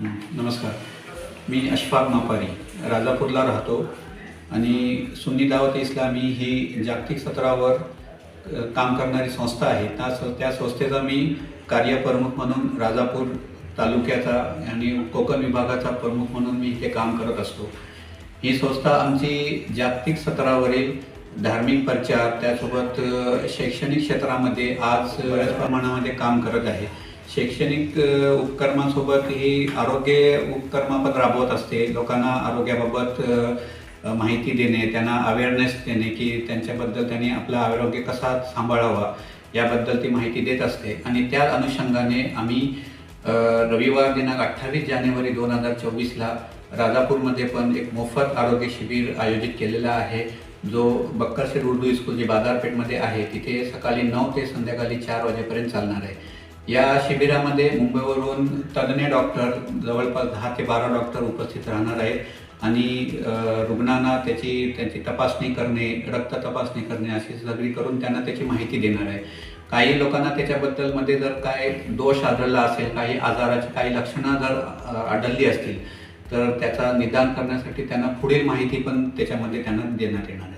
नमस्कार. मी अशफाक मापारी राजापूरला राहतो आणि सुन्नी दावत इस्लामी ही जागतिक स्तरावर काम करणारी संस्था आहे. त्या स- त्या संस्थेचा मी कार्यप्रमुख म्हणून राजापूर तालुक्याचा आणि कोकण विभागाचा प्रमुख म्हणून मी इथे काम करत असतो. ही संस्था आमची जागतिक स्तरावरील धार्मिक प्रचार त्यासोबत शैक्षणिक क्षेत्रामध्ये आज बऱ्याच प्रमाणामध्ये काम करत आहे. शैक्षणिक उपक्रमांसोबत ही आरोग्य उपक्रम पण राबवत असते. लोकांना आरोग्याबाबत माहिती देणे त्यांना अवेअरनेस देणे की त्यांच्याबद्दल त्यांनी आपलं आरोग्य कसा सांभाळावा याबद्दल ती माहिती देत असते. आणि त्या अनुषंगाने आम्ही रविवार दिनांक अठ्ठावीस जानेवारी दोन हजार चोवीसला राजापूरमध्ये पण एक मोफत आरोग्य शिबिर आयोजित केलेला आहे. जो बक्करशेर उर्दू स्कूल जी बाजारपेठमध्ये आहे तिथे सकाळी नऊ ते संध्याकाळी चार वाजेपर्यंत चालणार आहे. या शिबिरामध्ये मुंबईवरून तज्ज्ञ डॉक्टर जवळपास दहा ते बारा डॉक्टर उपस्थित राहणार आहेत. आणि रुग्णांना त्याची त्यांची तपासणी करणे रक्त तपासणी करणे अशी सगळी करून त्यांना त्याची माहिती देणार आहे. काही लोकांना त्याच्याबद्दलमध्ये जर काय दोष आढळला असेल काही आजाराची काही लक्षणं जर आढळली असतील तर त्याचा निदान करण्यासाठी त्यांना पुढील माहिती पण त्याच्यामध्ये त्यांना देण्यात येणार आहे.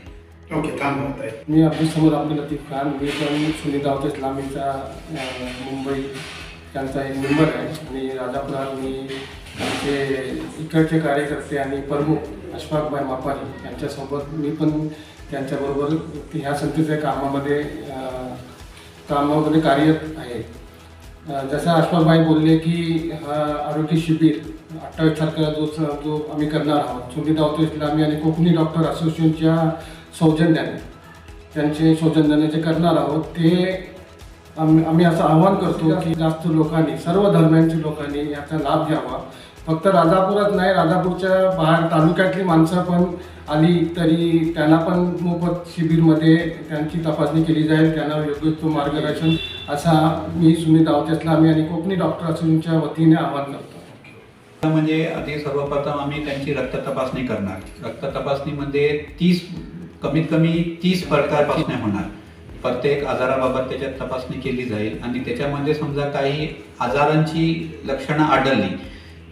ओके काम करत आहे. मी आपल्यासमोर अब्दुल लतीफ खान मी पण सुनील दावत इस्लामीचा मुंबई त्यांचा एक मेंबर आहे. आणि राजापुरात मी आमचे इकडचे कार्यकर्ते आणि प्रमुख अशफाकबाई मापारी यांच्यासोबत मी पण त्यांच्याबरोबर ह्या संस्थेच्या कामामध्ये कामामध्ये कार्यरत आहे. जसं अशफाकबाई बोलले की हा आरोग्य शिबिर अठ्ठावीस तारखेला जो जो आम्ही करणार आहोत. सुनील दावतो इस्लामी आणि कोकणी डॉक्टर असोसिएशनच्या सौजन्याने त्यांचे सौजन्याने जे करणार आहोत ते आम्ही आम्ही असं आवाहन करतो की जास्त लोकांनी सर्व धर्मांच्या लोकांनी याचा लाभ घ्यावा. फक्त राजापूरच नाही राजापूरच्या बाहेर तालुक्यातली माणसं पण आली तरी त्यांना पण मोफत शिबिरमध्ये त्यांची तपासणी केली जाईल. त्यांना योग्य तो मार्गदर्शन असा मी सुनील दावत आम्ही आणि कोकणी डॉक्टर असूनच्या वतीने आवाहन करतो. म्हणजे आधी सर्वप्रथम आम्ही त्यांची रक्त तपासणी करणार. रक्त तपासणीमध्ये तीस कमीत कमी तीस प्रकार होणार. प्रत्येक आजाराबाबत त्याच्यात तपासणी केली जाईल आणि त्याच्यामध्ये समजा काही आजारांची लक्षणं आढळली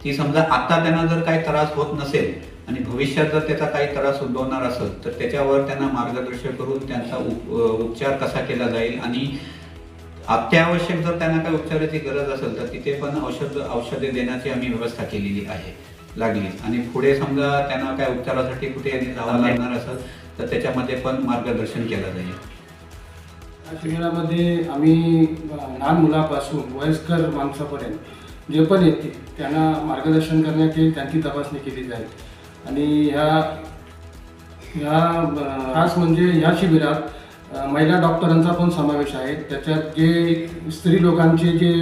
ती समजा आता त्यांना जर काही त्रास होत नसेल आणि भविष्यात जर त्याचा काही त्रास उद्भवणार असेल तर त्याच्यावर त्यांना मार्गदर्शन करून त्यांचा उप उपचार कसा केला जाईल आणि अत्यावश्यक जर त्यांना काही उपचाराची गरज असेल तर तिथे पण औषध औषधे देण्याची आम्ही व्यवस्था केलेली आहे. लागली. आणि पुढे समजा त्यांना काय उपचारासाठी कुठे जावं लागणार असेल तर त्याच्यामध्ये पण मार्गदर्शन केलं जाईल. या शिबिरामध्ये आम्ही लहान मुलापासून वयस्कर माणसापर्यंत जे पण येतील त्यांना मार्गदर्शन करण्यात येईल त्यांची तपासणी केली जाईल. आणि ह्या ह्या खास म्हणजे ह्या शिबिरात महिला डॉक्टरांचा पण समावेश आहे. त्याच्यात जे स्त्री लोकांचे जे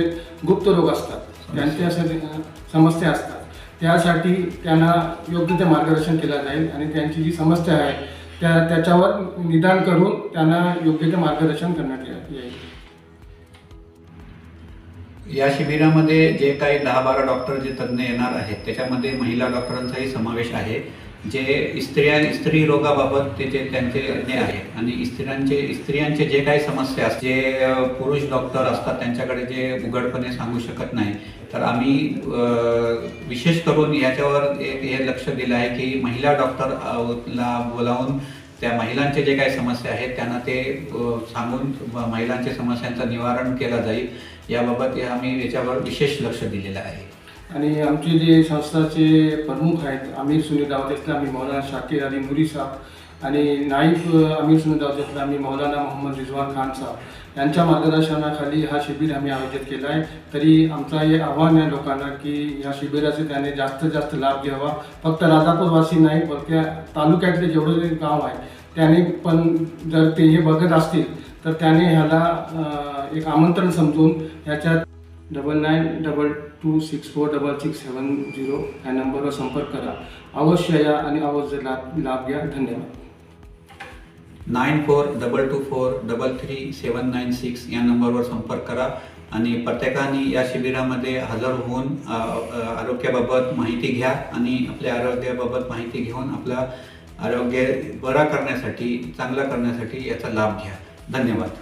गुप्त रोग असतात त्यांच्या समस्या असतात. त्यासाठी त्यांना योग्य ते मार्गदर्शन केलं जाईल आणि त्यांची जी समस्या आहे त्या त्याच्यावर निदान करून त्यांना योग्य ते मार्गदर्शन करण्यात येईल. या शिबिरामध्ये जे काही दहा बारा डॉक्टर जे तज्ज्ञ येणार आहेत त्याच्यामध्ये महिला डॉक्टरांचाही समावेश आहे. जे स्त्रिया स्त्री रोगाबाबत ते जे त्यांचे तज्ज्ञ आहे. आणि स्त्रियांचे स्त्रियांचे जे काही समस्या असतात जे पुरुष डॉक्टर असतात त्यांच्याकडे जे उघडपणे सांगू शकत नाही. तर आम्ही विशेष करून याच्यावर एक हे लक्ष दिलं आहे की महिला डॉक्टर ला बोलावून त्या महिलांचे जे काही समस्या आहेत त्यांना ते सांगून महिलांच्या समस्यांचं निवारण केलं जाईल. याबाबत हे आम्ही याच्यावर विशेष लक्ष दिलेलं आहे. आणि आमचे जे संस्थाचे प्रमुख आहेत आमिर सुनील दावत आम्ही मौलाना शाकीर अली मुरी साहेब आणि नाईफ आमिर सुनील दावत आम्ही मौलाना मोहम्मद रिजवान खान साहेब. यांच्या मार्गदर्शनाखाली हा शिबिर आम्ही आयोजित केला आहे. तरी आमचा हे आव्हान आहे लोकांना की या शिबिराचे त्याने जास्तीत जास्त लाभ घ्यावा. फक्त राजापूरवासी नाही बल्कि तालुक्यातले जेवढे गाव आहे त्याने पण जर ते हे बघत असतील तर त्याने ह्याला एक आमंत्रण समजून ह्याच्यात double nine double two six four double six seven zero ह्या नंबरवर संपर्क करा. अवश्य या आणि अवश्य लाभ लाभ घ्या. धन्यवाद. Nine four double two four double three seven nine six या नंबरवर संपर्क करा. आणि प्रत्येकाने या शिबिरामध्ये हजर होऊन आरोग्याबाबत माहिती घ्या आणि आपल्या आरोग्याबाबत माहिती घेऊन आपला आरोग्य बरा करण्यासाठी चांगला करण्यासाठी याचा लाभ घ्या. धन्यवाद.